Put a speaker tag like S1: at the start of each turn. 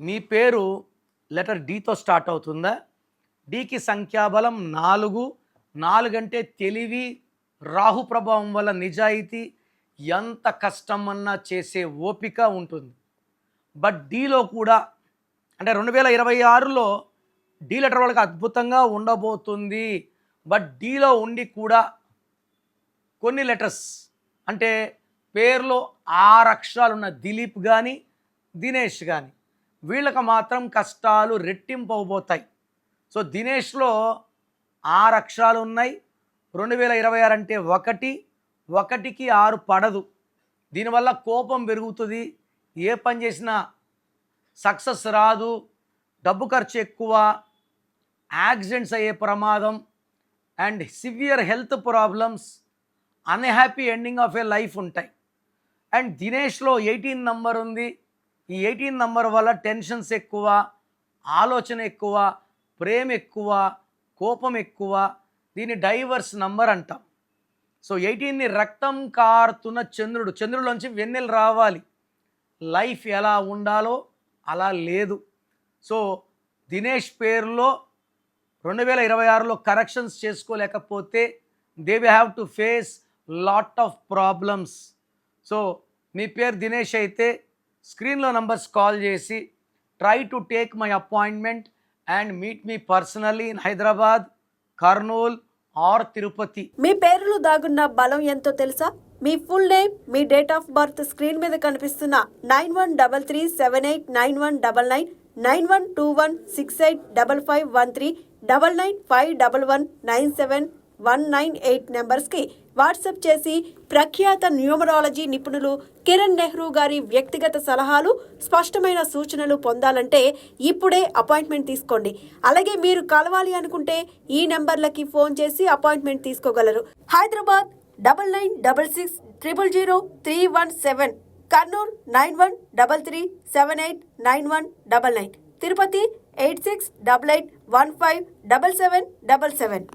S1: మీ పేరు letter డితో start అవుతుందా? డికి సంఖ్యాబలం నాలుగు. నాలుగంటే తెలివి రాహు ప్రభావం వల్ల నిజాయితీ ఎంత కష్టమన్నా చేసే ఓపిక ఉంటుంది. బట్ డీలో కూడా అంటే రెండు వేల ఇరవై ఆరులో డీ లెటర్ వాళ్ళకి అద్భుతంగా ఉండబోతుంది. బట్ డీలో ఉండి కూడా కొన్ని లెటర్స్ అంటే పేర్లో ఆరు అక్షరాలు ఉన్న దిలీప్ కానీ దినేష్ కానీ వీళ్ళకి మాత్రం కష్టాలు రెట్టింపు అవబోతాయి సో దినేష్లో ఆరు అక్షరాలు ఉన్నాయి. రెండు వేల ఇరవై ఆరు అంటే ఒకటి ఒకటికి ఆరు పడదు. దీనివల్ల కోపం పెరుగుతుంది. ఏ పని చేసినా సక్సెస్ రాదు. డబ్బు ఖర్చు ఎక్కువ యాక్సిడెంట్స్ అయ్యే ప్రమాదం and severe health problems unhappy ending of a life ఉంటాయి. అండ్ దినేష్లో ఎయిటీన్ నంబర్ ఉంది. ఈ ఎయిటీన్ నంబర్ వల్ల టెన్షన్స్ ఎక్కువ ఆలోచన ఎక్కువ ప్రేమ ఎక్కువ కోపం ఎక్కువ. దీన్ని డైవర్స్ నంబర్ అంటాం. సో ఎయిటీన్ని రక్తం కారుతున్న చంద్రుడు చంద్రుడిలోంచి వెన్నెలు రావాలి. లైఫ్ ఎలా ఉండాలో అలా లేదు. సో దినేష్ పేరులో రెండు వేల ఇరవై ఆరులో corrections చేసుకోలేకపోతే they we have to face lot of problems. So మీ పేరు దినేష్ అయితే స్క్రీన్లో నంబర్స్ కాల్ చేసి try to take my appointment and meet me personally in Hyderabad Kurnool or Tirupati
S2: మీ పేరులో దాగున్న బలం ఎంతో తెలుసా? మీ ఫుల్ నేమ్ మీ డేట్ ఆఫ్ బర్త్ స్క్రీన్ మీద కనిపిస్తున్న nine one double three seven eight nine one double nine nine one two one six eight double five one three double nine five double one nine seven one nine eight నెంబర్స్కి WhatsApp చేసి ప్రఖ్యాత numerology నిపుణులు కిరణ్ నెహ్రూ గారి వ్యక్తిగత సలహాలు స్పష్టమైన సూచనలు పొందాలంటే ఇప్పుడే అపాయింట్మెంట్ తీసుకోండి. అలాగే మీరు కలవాలి అనుకుంటే ఈ నెంబర్లకి ఫోన్ చేసి appointment తీసుకోగలరు. Hyderabad double nine double six triple zero three one seven Kurnool nine one double three seven eight nine one double nine Tirupati eight six double eight one five double seven double seven.